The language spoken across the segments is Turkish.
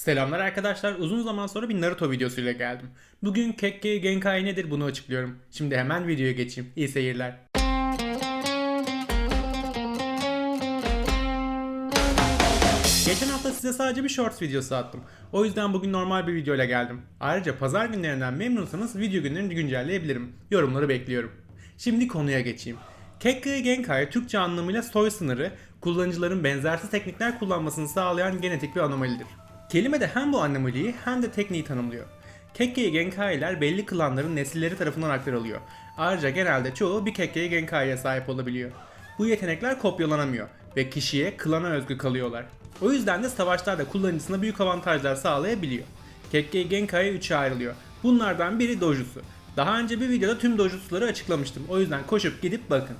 Selamlar arkadaşlar. Uzun zaman sonra bir Naruto videosuyla geldim. Bugün Kekkei Genkai nedir bunu açıklıyorum. Şimdi hemen videoya geçeyim. İyi seyirler. Geçen hafta size sadece bir shorts videosu attım. O yüzden bugün normal bir videoyla geldim. Ayrıca pazar günlerinden memnunsanız video günlerini güncelleyebilirim. Yorumları bekliyorum. Şimdi konuya geçeyim. Kekkei Genkai Türkçe anlamıyla soy sınırı, kullanıcıların benzersiz teknikler kullanmasını sağlayan genetik bir anomalidir. Kelime de hem bu anomaliyi hem de tekniği tanımlıyor. Kekkei Genkai'ler belli klanların nesilleri tarafından aktarılıyor. Ayrıca genelde çoğu bir Kekkei Genkai'ye sahip olabiliyor. Bu yetenekler kopyalanamıyor ve kişiye klana özgü kalıyorlar. O yüzden de savaşlarda kullanıcısına büyük avantajlar sağlayabiliyor. Kekkei Genkai 3'e ayrılıyor. Bunlardan biri Dojutsu. Daha önce bir videoda tüm Dojutsu'ları açıklamıştım. O yüzden koşup gidip bakın.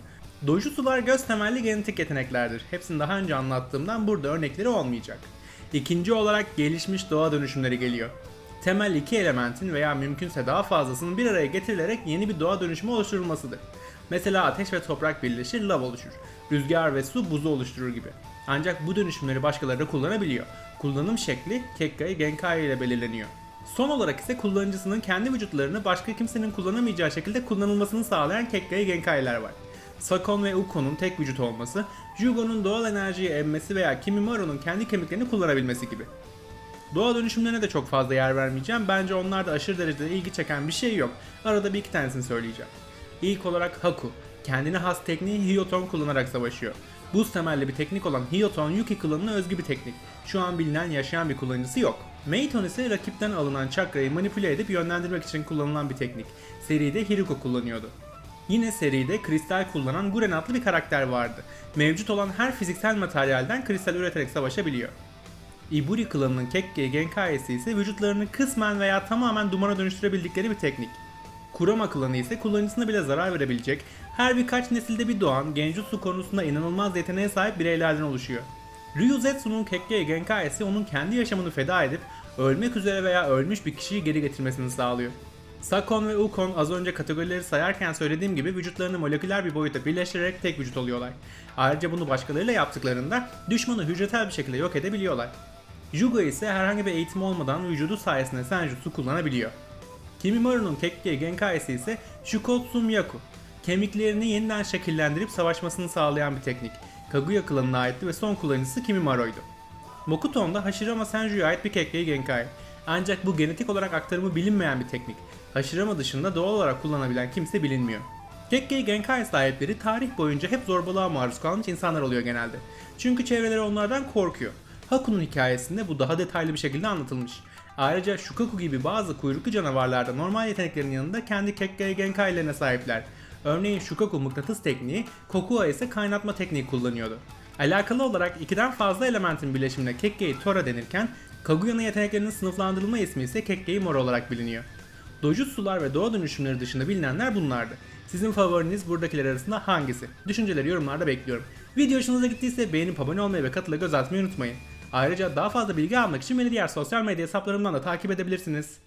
Dojutsu'lar göz temelli genetik yeteneklerdir. Hepsini daha önce anlattığımdan burada örnekleri olmayacak. İkinci olarak gelişmiş doğa dönüşümleri geliyor. Temel iki elementin veya mümkünse daha fazlasının bir araya getirilerek yeni bir doğa dönüşümü oluşturulmasıdır. Mesela ateş ve toprak birleşir, lav oluşur. Rüzgar ve su buzu oluşturur gibi. Ancak bu dönüşümleri başkaları da kullanabiliyor. Kullanım şekli Kekkai Genkai ile belirleniyor. Son olarak ise kullanıcısının kendi vücutlarını başka kimsenin kullanamayacağı şekilde kullanılmasını sağlayan Kekkai Genkai'ler var. Sakon ve Uko'nun tek vücut olması, Jugo'nun doğal enerjiyi emmesi veya Kimimaru'nun kendi kemiklerini kullanabilmesi gibi. Doğa dönüşümlerine de çok fazla yer vermeyeceğim. Bence onlarda aşırı derecede ilgi çeken bir şey yok. Arada bir iki tanesini söyleyeceğim. İlk olarak Haku. Kendine has tekniği Hyoton kullanarak savaşıyor. Buz temelli bir teknik olan Hyoton Yuki klanına özgü bir teknik. Şu an bilinen yaşayan bir kullanıcısı yok. Meiton ise rakipten alınan çakrayı manipüle edip yönlendirmek için kullanılan bir teknik. Seride Hiruko kullanıyordu. Yine seride kristal kullanan Guren adlı bir karakter vardı. Mevcut olan her fiziksel materyalden kristal üreterek savaşabiliyor. Iburi klanının Kekkei Genkai'si ise vücutlarını kısmen veya tamamen dumana dönüştürebildikleri bir teknik. Kurama klanı ise kullanıcısına bile zarar verebilecek, her birkaç nesilde bir doğan Genjutsu konusunda inanılmaz yeteneğe sahip bireylerden oluşuyor. Ryuzetsu'nun Kekkei Genkai'si onun kendi yaşamını feda edip ölmek üzere veya ölmüş bir kişiyi geri getirmesini sağlıyor. Sakon ve Ukon az önce kategorileri sayarken söylediğim gibi vücutlarını moleküler bir boyuta birleştirerek tek vücut oluyorlar. Ayrıca bunu başkalarıyla yaptıklarında düşmanı hücresel bir şekilde yok edebiliyorlar. Juga ise herhangi bir eğitim olmadan vücudu sayesinde senjutsu kullanabiliyor. Kimimaru'nun Kekkei Genkai'si ise Shukotsu Myaku. Kemiklerini yeniden şekillendirip savaşmasını sağlayan bir teknik. Kaguya klanına aitti ve son kullanıcısı Kimimaru'ydu. Mokuton da Hashirama Senju'ya ait bir Kekkei Genkai. Ancak bu genetik olarak aktarımı bilinmeyen bir teknik. Hashirama dışında doğal olarak kullanabilen kimse bilinmiyor. Kekkei Genkai sahipleri tarih boyunca hep zorbalığa maruz kalmış insanlar oluyor genelde. Çünkü çevreleri onlardan korkuyor. Haku'nun hikayesinde bu daha detaylı bir şekilde anlatılmış. Ayrıca Shukaku gibi bazı kuyruklu canavarlarda normal yeteneklerin yanında kendi Kekkei Genkai'lerine sahipler. Örneğin Shukaku mıknatıs tekniği, Kokua ise kaynatma tekniği kullanıyordu. Alakalı olarak ikiden fazla elementin birleşimine Kekkei Tora denirken, Kaguya'nın yeteneklerinin sınıflandırılma ismi ise Kekkei Mora olarak biliniyor. Dojutsular ve doğa dönüşümleri dışında bilinenler bunlardı. Sizin favoriniz buradakiler arasında hangisi? Düşünceleri yorumlarda bekliyorum. Video hoşunuza gittiyse beğenip abone olmayı ve katıla göz atmayı unutmayın. Ayrıca daha fazla bilgi almak için beni diğer sosyal medya hesaplarımdan da takip edebilirsiniz.